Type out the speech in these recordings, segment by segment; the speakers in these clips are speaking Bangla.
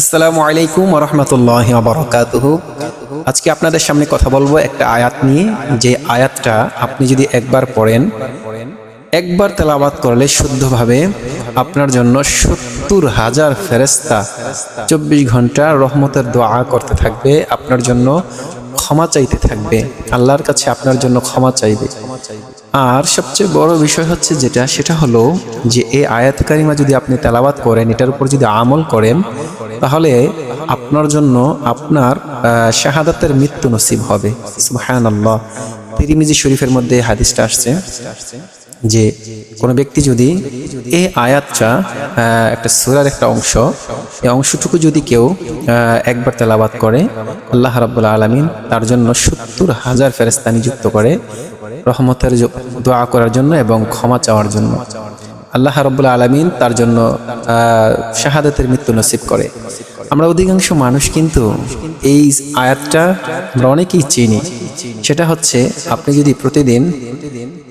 আসসালামু আলাইকুম রহমতুল্লাহ বরকাতুহ। আজকে আপনাদের সামনে কথা বলব একটা আয়াত নিয়ে। যে আয়াতটা আপনি যদি একবার পড়েন, একবার তেলাবাত করলে শুদ্ধভাবে আপনার জন্য সত্তর হাজার ফেরেস্তা চব্বিশ ঘণ্টা রহমতের দোয়া করতে থাকবে, আপনার জন্য ক্ষমা চাইতে থাকবে। আল্লাহর কাছে আপনার জন্য ক্ষমা চাইবে ক্ষমা চাইবে। আর সবচেয়ে বড় বিষয় হচ্ছে যেটা, সেটা হলো যে এই আয়াত কারিমা যদি আপনি তেলাবাত করেন, এটার উপর যদি আমল করেন, তাহলে আপনার জন্য আপনার শাহাদাতের মৃত্যু নসিব হবে। আল্লাহ তিরিমিজি শরীফের মধ্যে হাদিসটা আসছে যে, কোনো ব্যক্তি যদি এই আয়াতটা একটা সুরার একটা অংশ, এই অংশটুকু যদি কেউ একবার তেলাবাত করে, আল্লাহ রাব্বুল আলমিন তার জন্য সত্তর হাজার ফেরেস্তা নিযুক্ত করে রহমতের দোয়া করার জন্য এবং ক্ষমা চাওয়ার জন্য। আল্লাহ রাব্বুল আলমিন তার জন্য শাহাদাতের মৃত্যু নসিব করে। আমরা অধিকাংশ মানুষ কিন্তু এই আয়াতটা আমরা অনেকেই চিনি। সেটা হচ্ছে, আপনি যদি প্রতিদিন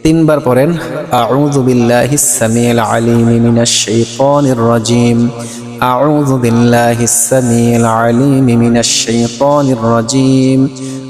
তিনবার পড়েন আলিম মিনাশ শাইতানির রাজিম আউযু বিল্লাহিস সামিউল আলিম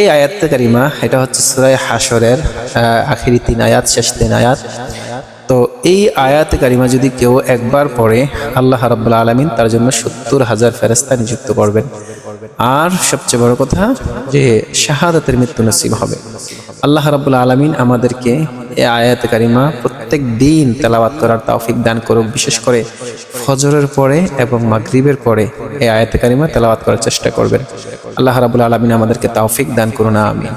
এই আয়াত কারিমা, এটা হচ্ছে সুরায় হাসরের আখিরি তিন আয়াত, শেষ তিন আয়াত। তো এই আয়াত কারিমা যদি কেউ একবার পড়ে, আল্লাহ রব্লা আলমিন তার জন্য সত্তর হাজার ফেরস্তা নিযুক্ত করবেন। আর সবচেয়ে বড় কথা যে শাহাদাতের মৃত্যু নসিব হবে। আল্লাহ রাবুল আলমিন আমাদেরকে এ আয়াত কারিমা প্রত্যেক দিন তেলাবাত করার তাওফিক দান করুক। বিশেষ করে ফজরের পরে এবং মাগরিবের পরে এই আয়াত কারিমা তেলাবাত করার চেষ্টা করবেন। আল্লাহ রাবুল আলমিন আমাদেরকে তাওফিক দান করুন, আমিন।